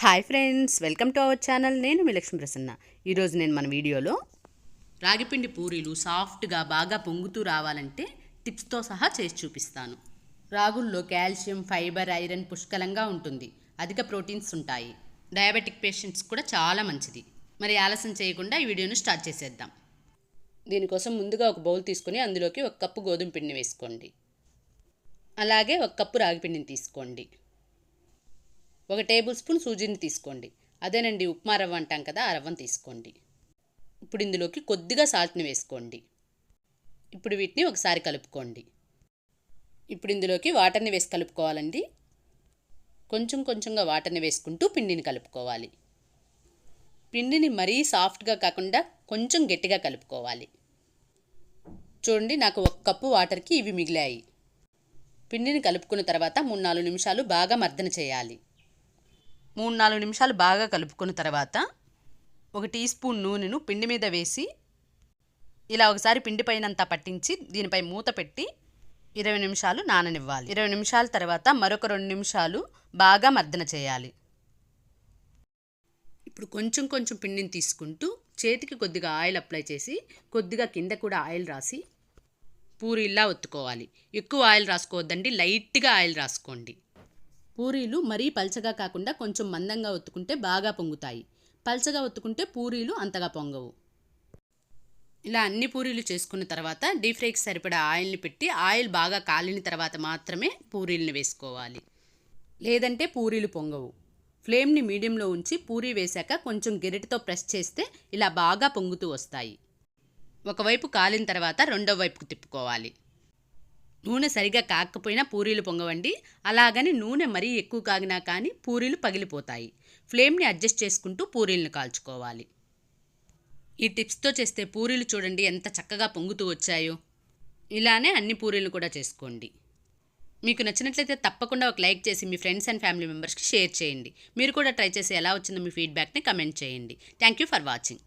Hi friends welcome to our channel. నేను మీ లక్ష్మీ ప్రసన్న. ఈరోజు నేను మన వీడియోలో రాగిపిండి పూరీలు సాఫ్ట్గా బాగా పొంగుతూ రావాలంటే టిప్స్తో సహా చేసి చూపిస్తాను. రాగుల్లో కాల్షియం ఫైబర్ ఐరన్ పుష్కలంగా ఉంటుంది. అధిక ప్రోటీన్స్ ఉంటాయి. డయాబెటిక్ పేషెంట్స్ కూడా చాలా మంచిది. మరి ఆలస్యం చేయకుండా ఈ వీడియోను స్టార్ట్ చేసేద్దాం. దీనికోసం ముందుగా ఒక బౌల్ తీసుకొని అందులోకి ఒక కప్పు గోధుమ పిండిని వేసుకోండి. అలాగే ఒక కప్పు రాగిపిండిని తీసుకోండి. ఒక టేబుల్ స్పూన్ సూజీని తీసుకోండి. అదేనండి ఉప్మా రవ్వ అంటాం కదా ఆ రవ్వను తీసుకోండి. ఇప్పుడు ఇందులోకి కొద్దిగా సాల్ట్ని వేసుకోండి. ఇప్పుడు వీటిని ఒకసారి కలుపుకోండి. ఇప్పుడు ఇందులోకి వాటర్ని వేసి కలుపుకోవాలండి. కొంచెం కొంచెంగా వాటర్ని వేసుకుంటూ పిండిని కలుపుకోవాలి. పిండిని మరీ సాఫ్ట్గా కాకుండా కొంచెం గట్టిగా కలుపుకోవాలి. చూడండి నాకు ఒక కప్పు వాటర్కి ఇవి మిగిలాయి. పిండిని కలుపుకున్న తర్వాత మూడు నాలుగు నిమిషాలు బాగా మర్దన చేయాలి. మూడు నాలుగు నిమిషాలు బాగా కలుపుకున్న తర్వాత ఒక టీ స్పూన్ నూనెను పిండి మీద వేసి ఇలా ఒకసారి పిండి పైనంతా పట్టించి దీనిపై మూత పెట్టి ఇరవై నిమిషాలు నాననివ్వాలి. ఇరవై నిమిషాల తర్వాత మరొక రెండు నిమిషాలు బాగా మర్దన చేయాలి. ఇప్పుడు కొంచెం కొంచెం పిండిని తీసుకుంటూ చేతికి కొద్దిగా ఆయిల్ అప్లై చేసి కొద్దిగా కింద కూడా ఆయిల్ రాసి పూరిలా ఒత్తుకోవాలి. ఎక్కువ ఆయిల్ రాసుకోవద్దండి లైట్గా ఆయిల్ రాసుకోండి. పూరీలు మరీ పల్చగా కాకుండా కొంచెం మందంగా ఒత్తుకుంటే బాగా పొంగుతాయి. పల్చగా ఒత్తుకుంటే పూరీలు అంతగా పొంగవు. ఇలా అన్ని పూరీలు చేసుకున్న తర్వాత డీప్ ఫ్రైకి సరిపడా ఆయిల్ని పెట్టి ఆయిల్ బాగా కాలిన తర్వాత మాత్రమే పూరీలను వేసుకోవాలి. లేదంటే పూరీలు పొంగవు. ఫ్లేమ్ని మీడియంలో ఉంచి పూరీ వేశాక కొంచెం గెరిటితో ప్రెస్ చేస్తే ఇలా బాగా పొంగుతూ వస్తాయి. ఒకవైపు కాలిన తర్వాత రెండో వైపుకు తిప్పుకోవాలి. నూనె సరిగా కాకపోయినా పూరీలు పొంగవండి. అలాగని నూనె మరీ ఎక్కువ కాగినా కానీ పూరీలు పగిలిపోతాయి. ఫ్లేమ్ని అడ్జస్ట్ చేసుకుంటూ పూరీలను కాల్చుకోవాలి. ఈ టిప్స్తో చేస్తే పూరీలు చూడండి ఎంత చక్కగా పొంగుతూ వచ్చాయో. ఇలానే అన్ని పూరీలు కూడా చేసుకోండి. మీకు నచ్చినట్లయితే తప్పకుండా ఒక లైక్ చేసి మీ ఫ్రెండ్స్ అండ్ ఫ్యామిలీ మెంబర్స్కి షేర్ చేయండి. మీరు కూడా ట్రై చేసి ఎలా వచ్చిందో మీ ఫీడ్బ్యాక్ని కమెంట్ చేయండి. Thank you for watching.